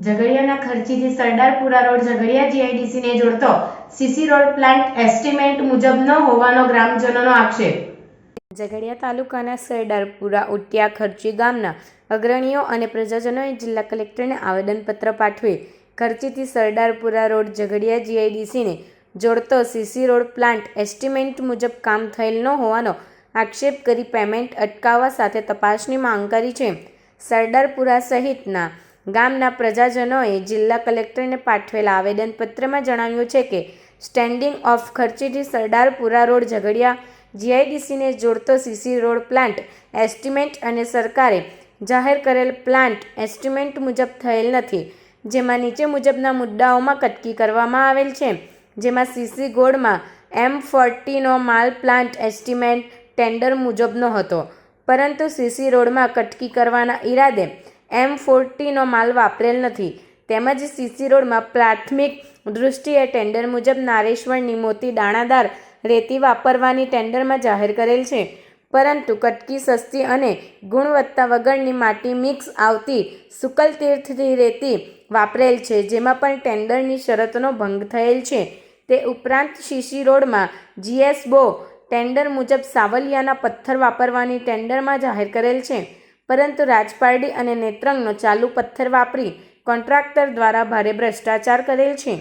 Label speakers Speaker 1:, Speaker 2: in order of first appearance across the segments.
Speaker 1: ઝઘડિયાના ખર્ચીથી સરદારપુરા રોડ ઝઘડિયા જીઆઈડીસીને જોડતો સીસી રોડ પ્લાન્ટ એસ્ટિમેટ મુજબ ન હોવાનો ગ્રામજનોનો આક્ષેપ. ઝઘડિયા તાલુકાના સરદારપુરા ઉટિયા ખર્ચી ગામના અગ્રણીઓ અને પ્રજાજનોએ જિલ્લા કલેક્ટરને આવેદનપત્ર પાઠવી ખર્ચીથી સરદારપુરા રોડ ઝઘડિયા જીઆઈડીસીને જોડતો સીસી રોડ પ્લાન્ટ એસ્ટિમેટ મુજબ કામ થયેલ ન હોવાનો આક્ષેપ કરી પેમેન્ટ અટકાવવા સાથે તપાસની માંગ કરી છે. સરદારપુરા સહિતના ગામના પ્રજાજનોએ જિલ્લા કલેક્ટરને પાઠવેલા આવેદનપત્રમાં જણાવ્યું છે કે સ્ટેન્ડિંગ ઓફ ખર્ચીથી સરદારપુરા રોડ ઝઘડિયા જીઆઈડીસીને જોડતો સીસી રોડ પ્લાન્ટ એસ્ટિમેટ અને સરકારે જાહેર કરેલ પ્લાન્ટ એસ્ટિમેટ મુજબ થયેલ નથી, જેમાં નીચે મુજબના મુદ્દાઓમાં કટકી કરવામાં આવેલ છે, જેમાં સીસી ગોળમાં એમ ફોર્ટીનો માલ પ્લાન્ટ એસ્ટિમેટ ટેન્ડર મુજબનો હતો, પરંતુ સીસી રોડમાં કટકી કરવાના ઈરાદે એમ ફોર્ટીનો માલ વાપરેલ નથી. તેમજ સીસી રોડમાં પ્રાથમિક દૃષ્ટિએ ટેન્ડર મુજબ નારેશ્વરની મોતી દાણાદાર રેતી વાપરવાની ટેન્ડરમાં જાહેર કરેલ છે. પરંતુ કટકી સસ્તી અને ગુણવત્તા વગરની માટી મિક્સ આવતી સુકલ તીર્થથી રેતી વાપરેલ છે, જેમાં પણ ટેન્ડરની શરતનો ભંગ થયેલ છે. તે ઉપરાંત સીસી રોડમાં જીએસ બો ટેન્ડર મુજબ સાવલિયાના પથ્થર વાપરવાની ટેન્ડરમાં જાહેર કરેલ છે. પરંતુ રાજપારડી અને નેત્રંગનો ચાલુ પથ્થર વાપરી કોન્ટ્રાક્ટર દ્વારા ભારે ભ્રષ્ટાચાર કરેલ છે.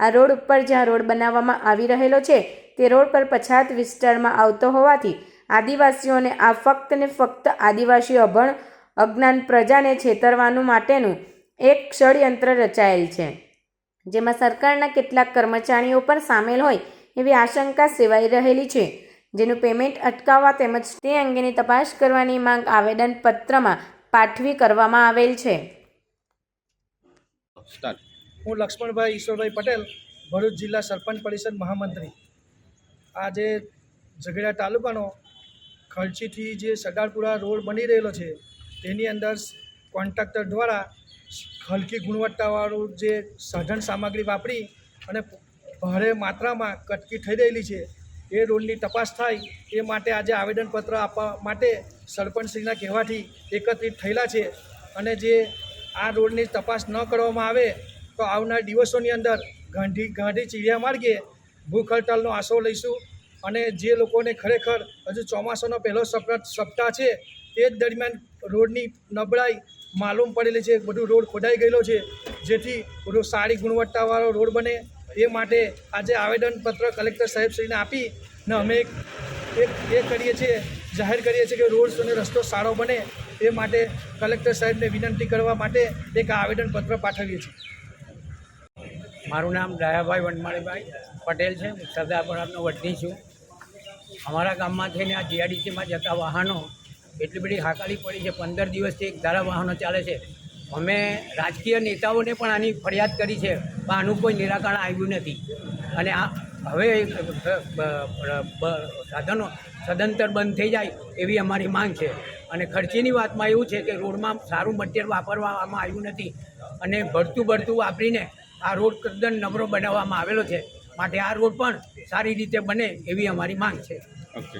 Speaker 1: આ રોડ ઉપર જ્યાં રોડ બનાવવામાં આવી રહેલો છે, તે રોડ પર પછાત વિસ્તારમાં આવતો હોવાથી આદિવાસીઓને આ ફક્ત ને ફક્ત આદિવાસી અભણ અજ્ઞાન પ્રજાને છેતરવાનું માટેનું એક ષડયંત્ર રચાયેલ છે. જેમાં સરકારના કેટલાક કર્મચારીઓ પણ સામેલ હોય એવી આશંકા સેવાઈ રહેલી છે. જેનું પેમેન્ટ અટકાવવા તેમજ તે અંગેની તપાસ કરવાની માંગ આવેદનપત્રમાં પાઠવી કરવામાં આવેલ છે.
Speaker 2: હું લક્ષ્મણભાઈ ઈશ્વરભાઈ પટેલ ભરૂચ જિલ્લા સરપંચ પરિષદ મહામંત્રી. આજે ઝઘડા તાલુકાનો ખર્ચીથી જે સરદારપુરા રોડ બની રહેલો છે તેની અંદર કોન્ટ્રાક્ટર દ્વારા હલકી ગુણવત્તાવાળું જે સાધન સામગ્રી વાપરી અને ભારે માત્રામાં કટકી થઈ રહેલી છે એ રોડની તપાસ થાય, એ માટે આજે આવેદનપત્ર આપવા માટે સરપંચશ્રીના કહેવાથી એકત્રિત થયેલા છે. અને જે આ રોડની તપાસ ન કરવામાં આવે, તો આવનાર દિવસોની અંદર ગાંધી ગાંધી ચીડિયા માર્ગે ભૂખ હડતાલનો આશરો લઈશું. અને જે લોકોને ખરેખર હજુ ચોમાસાનો પહેલો સપ્તાહ સપ્તાહ છે, તે જ દરમિયાન રોડની નબળાઈ માલુમ પડેલી છે. બધું રોડ ખોદાઈ ગયેલો છે, જેથી સારી ગુણવત્તાવાળો રોડ બને. એ માટે આજે આવેદનપત્ર કલેક્ટર સાહેબશ્રીને આપી ને અમે એક એ કરીએ છીએ, જાહેર કરીએ છીએ કે રોડ અને રસ્તો સારો બને એ માટે કલેક્ટર સાહેબને વિનંતી કરવા માટે એક આવેદનપત્ર પાઠવીએ છીએ.
Speaker 3: મારું નામ દયાભાઈ વનમાળીભાઈ પટેલ છે હું સરદારપુરાનો વતની છું. અમારા ગામમાં થઈને આ જીઆરડીસીમાં જતા વાહનો એટલી બધી હાકાલી પડી છે, પંદર દિવસથી એક ધારા વાહનો ચાલે છે. અમે રાજકીય નેતાઓને પણ આની ફરિયાદ કરી છે. પણ આનું કોઈ નિરાકરણ આવ્યું નથી. અને આ હવે સાધનો સદંતર બંધ થઈ જાય એવી અમારી માંગ છે. અને ખર્ચીની વાતમાં એવું છે કે રોડમાં સારું મટીરિયલ વાપરવામાં આવ્યું નથી અને ભરતું ભરતું વાપરીને આ રોડ તદ્દન નબળો બનાવવામાં આવેલો છે. માટે આ રોડ પણ સારી રીતે બને એવી અમારી માંગ છે.
Speaker 4: ઓકે